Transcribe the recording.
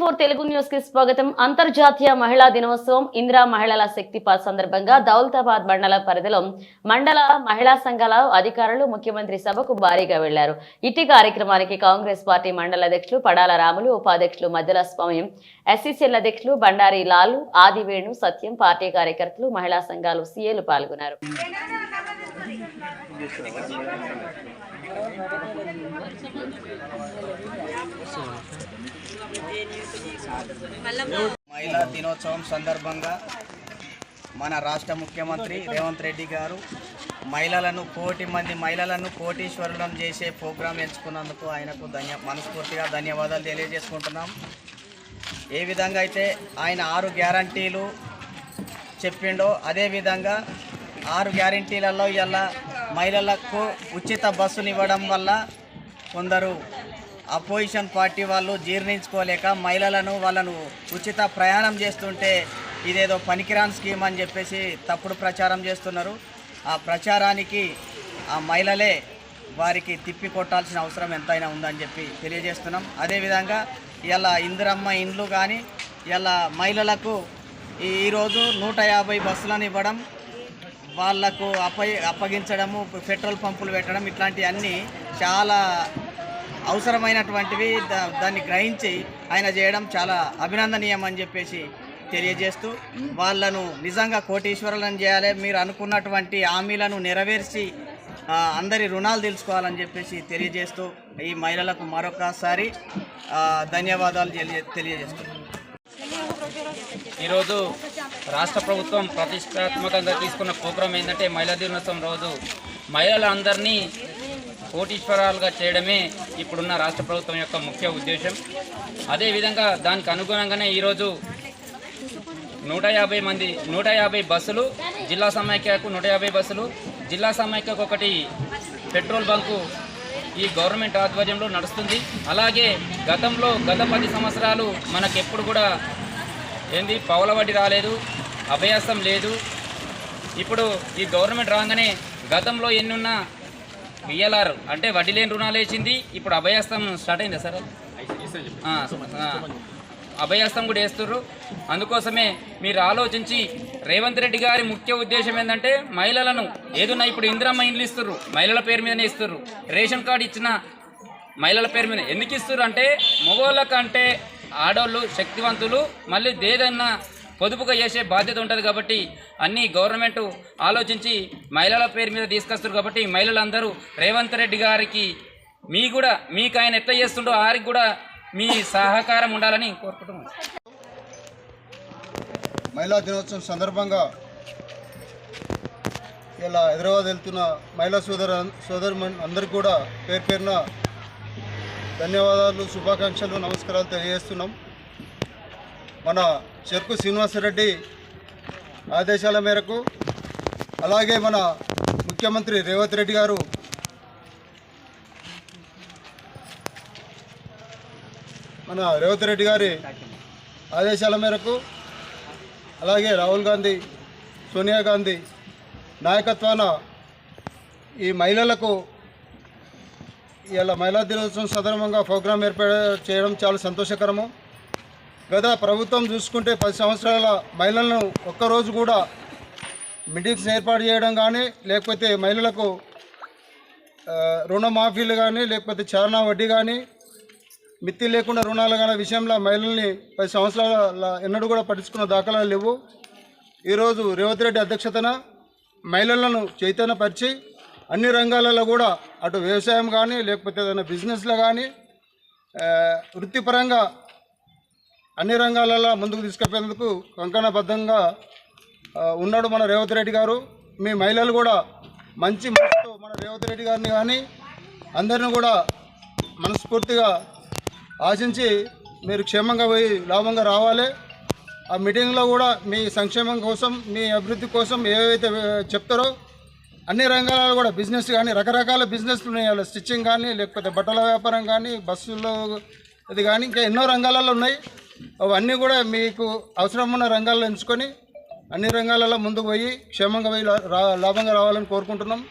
Four Telugu న్యూస్కి స్వాగతం. అంతర్జాతీయ మహిళా దినోత్సవం ఇందిరా మహిళల శక్తిపాత్ సందర్భంగా దౌలతాబాద్ మండల పరిధిలో మండల మహిళా సంఘాల అధికారులు ముఖ్యమంత్రి సభకు భారీగా వెళ్ళారు. ఇట్టి కార్యక్రమానికి కాంగ్రెస్ పార్టీ మండల అధ్యక్షులు పడాల రాములు ఉపాధ్యక్షులు మధ్యల స్వామి ఎస్సీసీఎల్ అధ్యక్షులు బండారి లాలు ఆదివేణు సత్యం పార్టీ కార్యకర్తలు మహిళా సంఘాలు సీఏలు పాల్గొన్నారు. మహిళా దినోత్సవం సందర్భంగా మన రాష్ట్ర ముఖ్యమంత్రి రేవంత్ రెడ్డి గారు మహిళలను కోటి మంది మహిళలను కోటీశ్వరులను చేసే ప్రోగ్రాం ఎంచుకున్నందుకు ఆయనకు ధన్య మనస్ఫూర్తిగా ధన్యవాదాలు తెలియజేసుకుంటున్నాం. ఏ విధంగా అయితే ఆయన ఆరు గ్యారంటీలు చెప్పిండో అదేవిధంగా ఆరు గ్యారంటీలలో ఇలా మహిళలకు ఉచిత బస్సునివ్వడం వల్ల కొందరు అపోజిషన్ పార్టీ వాళ్ళు జీర్ణించుకోలేక మహిళలను వాళ్ళను ఉచిత ప్రయాణం చేస్తుంటే ఇదేదో పనికిరాని స్కీమ్ అని చెప్పేసి తప్పుడు ప్రచారం చేస్తున్నారు. ఆ ప్రచారానికి ఆ మహిళలే వారికి తిప్పి కొట్టాల్సిన అవసరం ఎంతైనా ఉందని చెప్పి తెలియజేస్తున్నాం. అదేవిధంగా ఇలా ఇందిరమ్మ ఇండ్లు కానీ ఇలా మహిళలకు ఈరోజు నూట యాభై బస్సులను ఇవ్వడం వాళ్ళకు అప్ప అప్పగించడము పెట్రోల్ పంపులు పెట్టడం ఇట్లాంటివన్నీ చాలా అవసరమైనటువంటివి దా- దాన్ని గ్రహించి ఆయన చేయడం చాలా అభినందనీయం అని చెప్పేసి తెలియజేస్తూ వాళ్ళను నిజంగా కోటీశ్వరులను చేయాలి. మీరు అనుకున్నటువంటి హామీలను నెరవేర్చి అందరి రుణాలు తెలుసుకోవాలని చెప్పేసి తెలియజేస్తూ ఈ మహిళలకు మరొకసారి ధన్యవాదాలు తెలియ తెలియజేస్తున్నాను ఈరోజు రాష్ట్ర ప్రభుత్వం ప్రతిష్టాత్మకంగా తీసుకున్న ప్రోగ్రాం ఏంటంటే మహిళా దినోత్సవం రోజు మహిళలందరినీ కోటీశ్వరాలుగా చేయడమే ఇప్పుడున్న రాష్ట్ర ప్రభుత్వం యొక్క ముఖ్య ఉద్దేశం. అదేవిధంగా దానికి అనుగుణంగానే ఈరోజు నూట యాభై మంది నూట యాభై బస్సులు జిల్లా సమైక్యకు నూట యాభై బస్సులు జిల్లా సమైక్యకు ఒకటి పెట్రోల్ బంకు ఈ గవర్నమెంట్ ఆధ్వర్యంలో నడుస్తుంది. అలాగే గతంలో గత పది సంవత్సరాలు మనకెప్పుడు కూడా ఏంది పౌల వడ్డీ రాలేదు అభ్యాసం లేదు. ఇప్పుడు ఈ గవర్నమెంట్ రాగానే గతంలో ఎన్నున్న పిఎల్ఆర్ అంటే వడ్డీ లేని రుణాలు వేసింది ఇప్పుడు అభయాస్తం స్టార్ట్ అయిందా సార్? అభయాస్తం కూడా వేస్తుర్రు. అందుకోసమే మీరు ఆలోచించి రేవంత్ రెడ్డి గారి ముఖ్య ఉద్దేశం ఏంటంటే మహిళలను ఏదున్నా ఇప్పుడు ఇందిరమ్మ ఇండ్లు ఇస్తుర్రు మహిళల పేరు మీదనే ఇస్తుర్రు. రేషన్ కార్డు ఇచ్చిన మహిళల పేరు మీద ఎందుకు ఇస్తుర్రు అంటే మగవాళ్ళ కంటే ఆడవాళ్ళు శక్తివంతులు మళ్ళీ ఏదన్నా పొదుపుగా చేసే బాధ్యత ఉంటుంది కాబట్టి అన్ని గవర్నమెంట్ ఆలోచించి మహిళల పేరు మీద తీసుకొస్తారు కాబట్టి మహిళలందరూ రేవంత్ రెడ్డి గారికి మీ కూడా మీకు ఆయన ఎట్లా చేస్తుండో వారికి కూడా మీ సహకారం ఉండాలని కోరుకుంటున్నాను మహిళా దినోత్సవం సందర్భంగా ఇలా హైదరాబాద్ వెళ్తున్న మహిళా సోదర సోదరు అందరికీ కూడా పేరు పేరున ధన్యవాదాలు శుభాకాంక్షలు నమస్కారాలు తెలియజేస్తున్నాం. మన చెరుకు శ్రీనివాసరెడ్డి ఆదేశాల మేరకు అలాగే మన ముఖ్యమంత్రి రేవంత్ రెడ్డి గారు మన రేవంత్ రెడ్డి గారి ఆదేశాల మేరకు అలాగే రాహుల్ గాంధీ సోనియా గాంధీ నాయకత్వాన ఈ మహిళలకు ఇలా మహిళా దినోత్సవం సందర్భంగా ప్రోగ్రాం ఏర్పాటు చేయడం చాలా సంతోషకరము. గత ప్రభుత్వం చూసుకుంటే పది సంవత్సరాల మహిళలను ఒక్కరోజు కూడా మీటింగ్స్ ఏర్పాటు చేయడం కానీ లేకపోతే మహిళలకు రుణమాఫీలు కానీ లేకపోతే చారణా వడ్డీ కానీ మిత్తి లేకుండా రుణాలు కానీ విషయంలో మహిళల్ని పది సంవత్సరాల ఎన్నడూ కూడా పట్టించుకున్న దాఖలాలు లేవు. ఈరోజు రేవంత్ రెడ్డి అధ్యక్షతన మహిళలను చైతన్యపరిచి అన్ని రంగాలలో కూడా అటు వ్యవసాయం కానీ లేకపోతే ఏదైనా బిజినెస్లో కానీ వృత్తిపరంగా అన్ని రంగాలలో ముందుకు తీసుకెళ్ళేందుకు కంకణబద్ధంగా ఉన్నాడు మన రేవంత్ రెడ్డి గారు. మీ మహిళలు కూడా మంచి మనసుతో మన రేవంత్ రెడ్డి గారిని కానీ అందరిని కూడా మనస్ఫూర్తిగా ఆశించి మీరు క్షేమంగా పోయి లాభంగా రావాలి. ఆ మీటింగ్లో కూడా మీ సంక్షేమం కోసం మీ అభివృద్ధి కోసం ఏవైతే చెప్తారో అన్ని రంగాలలో కూడా బిజినెస్ కానీ రకరకాల బిజినెస్లు ఉన్నాయి. అలా స్టిచ్చింగ్ కానీ లేకపోతే బట్టల వ్యాపారం కానీ బస్సుల్లో ఇది కానీ ఇంకా ఎన్నో రంగాలలో ఉన్నాయి. అవన్నీ కూడా మీకు అవసరం ఉన్న రంగాల్లో ఎంచుకొని అన్ని రంగాలలో ముందుకు పోయి క్షేమంగా పోయి లాభంగా రావాలని కోరుకుంటున్నాం.